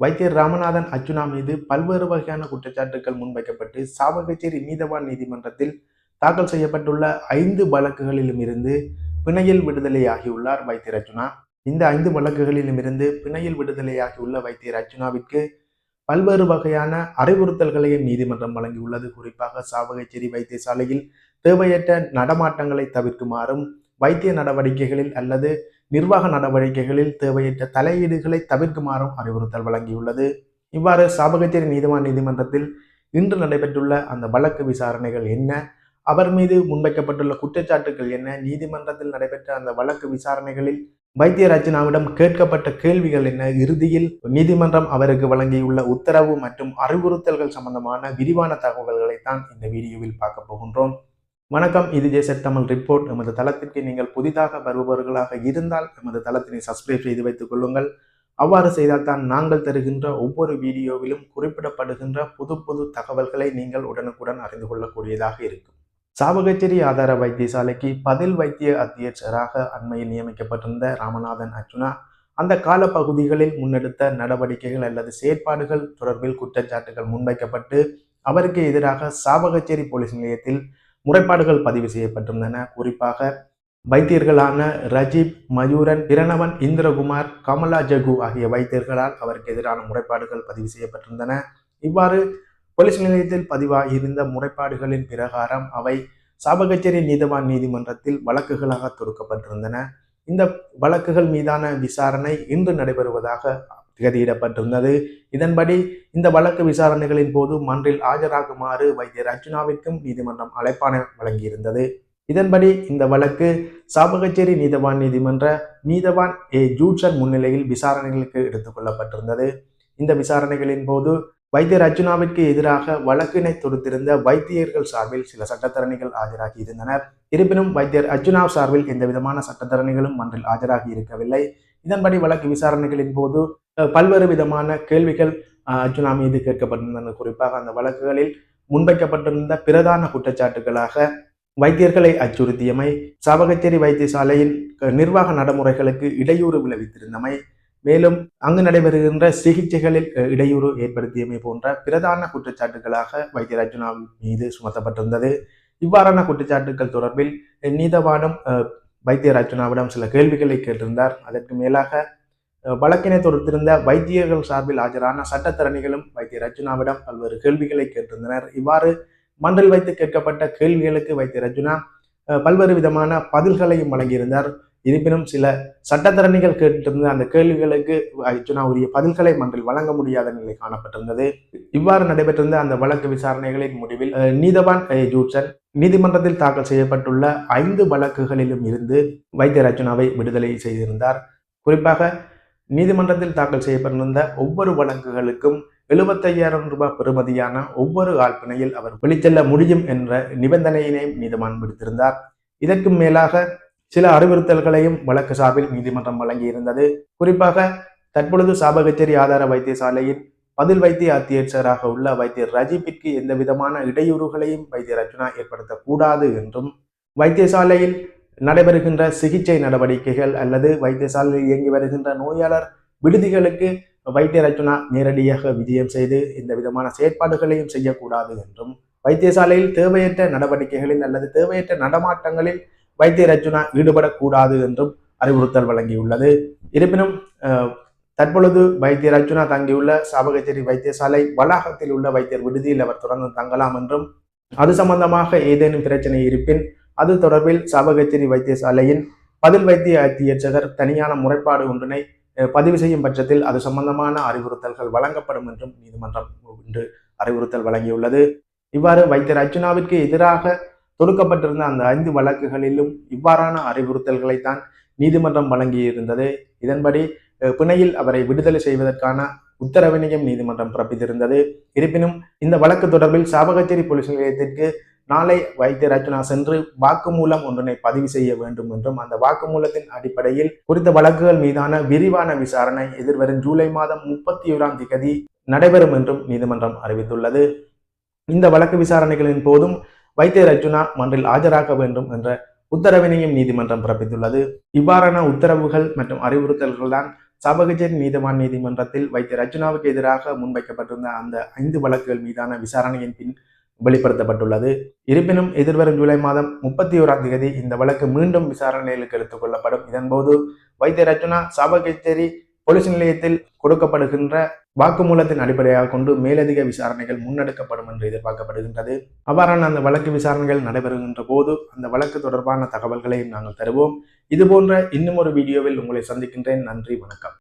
வைத்தியர் ராமநாதன் அர்ஜுனா மீது பல்வேறு வகையான குற்றச்சாட்டுகள் முன்வைக்கப்பட்டு சாவகச்சேரி நீதவான் நீதிமன்றத்தில் தாக்கல் செய்யப்பட்டுள்ள ஐந்து வழக்குகளிலும் இருந்து பிணையில் விடுதலையாகியுள்ளார் வைத்தியர் அர்ஜுனா. இந்த ஐந்து வழக்குகளிலும் இருந்து பிணையில் விடுதலையாகியுள்ள வைத்தியர் அர்ஜுனாவிற்கு பல்வேறு வகையான அறிவுறுத்தல்களையும் நீதிமன்றம் வழங்கியுள்ளது. குறிப்பாக சாவகச்சேரி வைத்தியசாலையில் தேவையற்ற நடமாட்டங்களை தவிர்க்குமாறும் வைத்திய நடவடிக்கைகளில் அல்லது நிர்வாக நடவடிக்கைகளில் தேவையற்ற தலையீடுகளை தவிர்க்குமாறும் அறிவுறுத்தல் வழங்கியுள்ளது. இவ்வாறு சாபகச்சேரி நீதிவான் நீதிமன்றத்தில் இன்று நடைபெற்றுள்ள அந்த வழக்கு விசாரணைகள் என்ன? அவர் மீது முன்வைக்கப்பட்டுள்ள குற்றச்சாட்டுகள் என்ன? நீதிமன்றத்தில் நடைபெற்ற அந்த வழக்கு விசாரணைகளில் வைத்தியராஜனாவிடம் கேட்கப்பட்ட கேள்விகள் என்ன? இறுதியில் நீதிமன்றம் அவருக்கு வழங்கியுள்ள உத்தரவு மற்றும் அறிவுறுத்தல்கள் சம்பந்தமான விரிவான தகவல்களை தான் இந்த வீடியோவில் பார்க்க போகின்றோம். வணக்கம் இது ஜேசட் தமிழ் ரிப்போர்ட். எமது தளத்திற்கு நீங்கள் புதிதாக வருபவர்களாக இருந்தால் எமது தளத்தினை சப்ஸ்கிரைப் செய்து வைத்துக் கொள்ளுங்கள். அவ்வாறு செய்தால்தான் நாங்கள் தருகின்ற ஒவ்வொரு வீடியோவிலும் குறிப்பிடப்படுகின்ற புது புது தகவல்களை நீங்கள் உடனுக்குடன் அறிந்து கொள்ளக்கூடியதாக இருக்கும். சாவகச்சேரி ஆதார வைத்தியசாலைக்கு பதில் வைத்திய அத்தியட்சராக அண்மையில் நியமிக்கப்பட்டிருந்த ராமநாதன் அர்ச்சுனா அந்த காலப்பகுதிகளில் முன்னெடுத்த நடவடிக்கைகள் அல்லது செயற்பாடுகள் தொடர்பில் குற்றச்சாட்டுகள் முன்வைக்கப்பட்டு அவருக்கு எதிராக சாவகச்சேரி போலீஸ் நிலையத்தில் முறைப்பாடுகள் பதிவு செய்யப்பட்டிருந்தன குறிப்பாக வைத்தியர்களான ரஜீப் மயூரன் பிரணவன் இந்திரகுமார் கமலா ஜகு ஆகிய வைத்தியர்களால் அவருக்கு எதிரான முறைப்பாடுகள் பதிவு செய்யப்பட்டிருந்தன. இவ்வாறு போலீஸ் நிலையத்தில் பதிவாகியிருந்த முறைப்பாடுகளின் பிரகாரம் அவை சாபகச்சேரி நீதவான் நீதிமன்றத்தில் வழக்குகளாக தொடுக்கப்பட்டிருந்தன. இந்த வழக்குகள் மீதான விசாரணை இன்று நடைபெறுவதாக திகதியிடப்பட்டிருந்தது இதன்படி இந்த வழக்கு விசாரணைகளின் போது மன்றில் ஆஜராகுமாறு வைத்தியர் அர்ஜுனாவிற்கும் நீதிமன்றம் அழைப்பாணை வழங்கியிருந்தது. இதன்படி இந்த வழக்கு சாபகச்சேரி நீதவான் நீதிமன்ற நீதவான் ஏ. ஜூட்சன் முன்னிலையில் விசாரணைகளுக்கு எடுத்துக்கொள்ளப்பட்டிருந்தது இந்த விசாரணைகளின் போது வைத்தியர் அர்ஜுனாவிற்கு எதிராக வழக்கினை தொடுத்திருந்த வைத்தியர்கள் சார்பில் சில சட்டத்தரணிகள் ஆஜராகி இருந்தனர் இருப்பினும் வைத்தியர் அர்ஜுனா சார்பில் எந்த விதமான சட்டத்தரணிகளும் மன்றில் ஆஜராகி இருக்கவில்லை. இதன்படி வழக்கு விசாரணைகளின் போது பல்வேறு விதமான கேள்விகள் அர்ஜுனா மீது கேட்கப்பட்டிருந்தன. குறிப்பாக அந்த வழக்குகளில் முன்வைக்கப்பட்டிருந்த பிரதான குற்றச்சாட்டுகளாக வைத்தியர்களை அச்சுறுத்தியமை சாவகச்சேரி வைத்தியசாலையின் நிர்வாக நடைமுறைகளுக்கு இடையூறு விளைவித்திருந்தமை மேலும் அங்கு நடைபெறுகின்ற சிகிச்சைகளில் இடையூறு ஏற்படுத்தியமை போன்ற பிரதான குற்றச்சாட்டுகளாக வைத்தியர் அர்ஜுனா மீது சுமத்தப்பட்டிருந்தது. இவ்வாறான குற்றச்சாட்டுகள் தொடர்பில் நீதவானம் வைத்தியர் அர்ஜுனாவிடம் சில கேள்விகளை கேட்டிருந்தார். அதற்கு மேலாக வழக்கினை தொடுத்திருந்த வைத்தியர்கள் சார்பில் ஆஜரான சட்டத்தரணிகளும் வைத்தியர் அர்ஜுனாவிடம் பல்வேறு கேள்விகளை கேட்டிருந்தனர். இவ்வாறு மன்றில் வைத்து கேட்கப்பட்ட கேள்விகளுக்கு வைத்தியர் அர்ஜுனா பல்வேறு விதமான பதில்களையும் வழங்கியிருந்தார். இருப்பினும் சில சட்டத்தரணிகள் கேட்டிருந்த அந்த கேள்விகளுக்கு அர்ஜுனா உரிய பதில்களை மன்றில் வழங்க முடியாத நிலை காணப்பட்டிருந்தது. இவ்வாறு நடைபெற்றிருந்த அந்த வழக்கு விசாரணைகளின் முடிவில் நீதவான் ஜூட்சன் நீதிமன்றத்தில் தாக்கல் செய்யப்பட்டுள்ள ஐந்து வழக்குகளிலும் இருந்து வைத்தியர் அர்ஜுனாவை விடுதலை செய்திருந்தார். குறிப்பாக நீதிமன்றத்தில் தாக்கல் செய்யப்பட்டிருந்த ஒவ்வொரு வழக்குகளுக்கும் எழுபத்தையாயிரம் ரூபாய் பெறுமதியான ஒவ்வொரு ஆழ்பிணையில் அவர் வெளிச்செல்ல முடியும் என்ற நிபந்தனையினையும் நீதிமன்றம் விடுத்திருந்தார். இதற்கு மேலாக சில அறிவுறுத்தல்களையும் வழக்கு சார்பில் நீதிமன்றம் வழங்கியிருந்தது. குறிப்பாக தற்பொழுது சாபகச்சேரி ஆதார வைத்தியசாலையின் பதில் வைத்திய அத்தியட்சராக உள்ள வைத்தியர் ரஜிப்பிற்கு எந்த விதமான இடையூறுகளையும் வைத்தியர் அர்ஜுனா ஏற்படுத்தக்கூடாது என்றும் வைத்தியசாலையில் நடைபெறுகின்ற சிகிச்சை நடவடிக்கைகள் அல்லது வைத்தியசாலையில் இயங்கி வருகின்ற நோயாளர் விடுதிகளுக்கு வைத்தியர் அர்ஜுனா நேரடியாக விஜயம் செய்து எந்த விதமான செயற்பாடுகளையும் செய்யக்கூடாது என்றும் வைத்தியசாலையில் தேவையற்ற நடவடிக்கைகளில் அல்லது தேவையற்ற நடமாட்டங்களில் வைத்திய அர்ஜுனா ஈடுபடக்கூடாது என்றும் அறிவுறுத்தல் வழங்கியுள்ளது. இருப்பினும் தற்பொழுது வைத்தியர் அர்ஜுனா தங்கியுள்ள சாபகச்சேரி வைத்தியசாலை வளாகத்தில் உள்ள வைத்தியர் விடுதியில் அவர் தொடர்ந்து தங்கலாம் என்றும் அது சம்பந்தமாக ஏதேனும் பிரச்சனை இருப்பின் அது தொடர்பில் சாபகச்சேரி வைத்தியசாலையின் பதில் வைத்திய அத்தியட்சகர் தனியான முறைப்பாடு ஒன்றினை பதிவு செய்யும் பட்சத்தில் அது சம்பந்தமான அறிவுறுத்தல்கள் வழங்கப்படும் என்றும் நீதிமன்றம் இன்று அறிவுறுத்தல் வழங்கியுள்ளது. இவ்வாறு வைத்தியர் அர்ஜுனாவிற்கு எதிராக தொடுக்கப்பட்டிருந்த அந்த ஐந்து வழக்குகளிலும் இவ்வாறான அறிவுறுத்தல்களைத்தான் நீதிமன்றம் வழங்கியிருந்தது. இதன்படி பிணையில் அவரை விடுதலை செய்வதற்கான உத்தரவினையும் நீதிமன்றம் பிறப்பித்திருந்தது. இருப்பினும் இந்த வழக்கு தொடர்பில் சாபகச்சேரி போலீஸ் நிலையத்திற்கு நாளை வைத்திய அர்ஜுனா சென்று வாக்குமூலம் ஒன்றினை பதிவு செய்ய வேண்டும் என்றும் அந்த வாக்குமூலத்தின் அடிப்படையில் குறித்த வழக்குகள் மீதான விரிவான விசாரணை எதிர்வரும் ஜூலை மாதம் முப்பத்தி ஓராம் திகதி நடைபெறும் என்றும் நீதிமன்றம் அறிவித்துள்ளது. இந்த வழக்கு விசாரணைகளின் போதும் வைத்தியர் அர்ஜுனா மன்றில் ஆஜராக வேண்டும் என்ற உத்தரவினையும் நீதிமன்றம் பிறப்பித்துள்ளது. இவ்வாறான உத்தரவுகள் மற்றும் அறிவுறுத்தல்கள் தான் சபகஜன் நீதவான் நீதிமன்றத்தில் வைத்திய ரஜுனாவுக்கு எதிராக முன்வைக்கப்பட்டிருந்த அந்த ஐந்து வழக்குகள் மீதான விசாரணையின் பின் வெளிப்படுத்தப்பட்டுள்ளது. இருப்பினும் எதிர்வரும் ஜூலை மாதம் முப்பத்தி ஓராம் தேதி இந்த வழக்கு மீண்டும் விசாரணைகளுக்கு எடுத்துக் கொள்ளப்படும். இதன்போது வைத்திய ரச்சனா சபகச்சேரி போலீஸ் நிலையத்தில் கொடுக்கப்படுகின்ற வாக்குமூலத்தின் அடிப்படையாக கொண்டு மேலதிக விசாரணைகள் முன்னெடுக்கப்படும் என்று எதிர்பார்க்கப்படுகின்றது. அவ்வாறான அந்த வழக்கு விசாரணைகள் நடைபெறுகின்ற போது அந்த வழக்கு தொடர்பான தகவல்களையும் நாங்கள் தருவோம். இதுபோன்ற இன்னும் ஒரு வீடியோவில் உங்களை சந்திக்கின்றேன். நன்றி வணக்கம்.